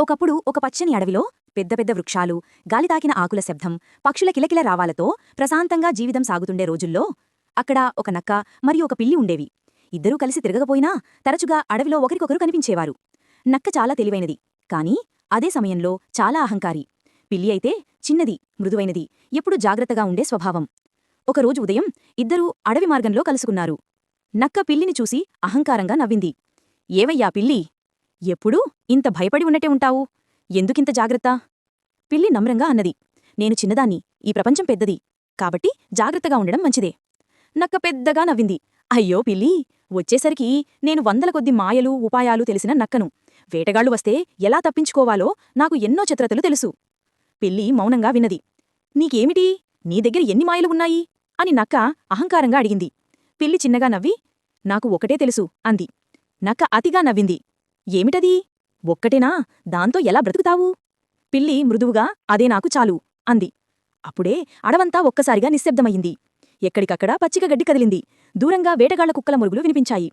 ఒకప్పుడు ఒక పచ్చని అడవిలో పెద్ద పెద్ద వృక్షాలు గాలి తాకిన ఆకుల శబ్దం పక్షుల కిలకిల రావాలతో ప్రశాంతంగా జీవితం సాగుతుండే రోజుల్లో అక్కడ ఒక నక్క మరియు ఒక పిల్లి ఉండేవి. ఇద్దరూ కలిసి తిరగకపోయినా తరచుగా అడవిలో ఒకరికొకరు కనిపించేవారు. నక్క చాలా తెలివైనది కాని అదే సమయంలో చాలా అహంకారి. పిల్లి అయితే చిన్నది మృదువైనది ఎప్పుడూ జాగ్రత్తగా ఉండే స్వభావం. ఒకరోజు ఉదయం ఇద్దరూ అడవి మార్గంలో కలుసుకున్నారు. నక్క పిల్లిని చూసి అహంకారంగా నవ్వింది. ఏవయ్యా పిల్లి ఎప్పుడూ ఇంత భయపడి ఉన్నట్టే ఉంటావు? ఎందుకింత జాగ్రత్త? పిల్లి నమ్రంగా అన్నది. నేను చిన్నదాన్ని ఈ ప్రపంచం పెద్దది. కాబట్టి జాగ్రత్తగా ఉండడం మంచిదే. నక్క పెద్దగా నవ్వింది. అయ్యో పిల్లి వచ్చేసరికి నేను వందల కొద్ది మాయలు ఉపాయాలు తెలిసిన నక్కను. వేటగాళ్ళు వస్తే ఎలా తప్పించుకోవాలో నాకు ఎన్నో చిత్రతలు తెలుసు. పిల్లి మౌనంగా విన్నది. నీకేమిటి? నీ దగ్గర ఎన్ని మాయలు ఉన్నాయి? అని నక్క అహంకారంగా అడిగింది. పిల్లి చిన్నగా నవ్వి నాకు ఒకటే తెలుసు అంది. నక్క అతిగా నవ్వింది. ఏమిటది? ఒక్కటేనా? దాంతో ఎలా బ్రతుకుతావు? పిల్లి మృదువుగా అదే నాకు చాలు అంది. అప్పుడే అడవంతా ఒక్కసారిగా నిశ్శబ్దమయ్యింది. ఎక్కడికక్కడ పచ్చిక గడ్డి కదిలింది. దూరంగా వేటగాళ్ళ కుక్కల మురుగులు వినిపించాయి.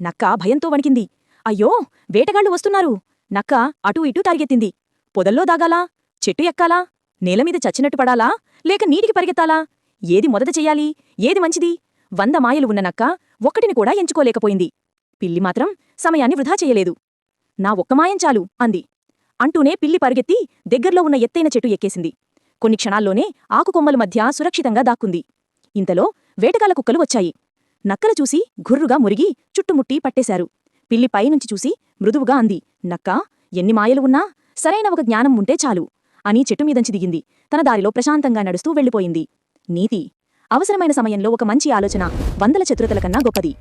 నక్క భయంతో వణికింది. అయ్యో! వేటగాళ్ళు వస్తున్నారు! నక్క అటూ ఇటూ తరిగెత్తింది. పొదల్లో దాగాలా? చెట్టు ఎక్కాలా? నేలమీద చచ్చినట్టు పడాలా? లేక నీటికి పరిగెత్తాలా? ఏది మొదట చెయ్యాలి? ఏది మంచిది? వంద మాయలు ఉన్న నక్క ఒక్కటిని కూడా ఎంచుకోలేకపోయింది. పిల్లి మాత్రం సమయాన్ని వృధా చెయ్యలేదు నా ఒక్క మాయం చాలు అంది. అంటూనే పిల్లి పరుగెత్తి దగ్గర్లో ఉన్న ఎత్తైన చెట్టు ఎక్కేసింది. కొన్ని క్షణాల్లోనే ఆకుకొమ్మల మధ్య సురక్షితంగా దాక్కుంది. ఇంతలో వేటగాల కుక్కలు వచ్చాయి. నక్కలు చూసి గుర్రుగా మురిగి చుట్టుముట్టి పట్టేశారు. పిల్లి పైనుంచి చూసి మృదువుగా అంది నక్కా ఎన్ని మాయలు ఉన్నా సరైన ఒక జ్ఞానం ఉంటే చాలు అని చెట్టుమీదంచి దిగింది. తన దారిలో ప్రశాంతంగా నడుస్తూ వెళ్ళిపోయింది. నీతి అవసరమైన సమయంలో ఒక మంచి ఆలోచన వందల చతురతల కన్నా గొప్పది.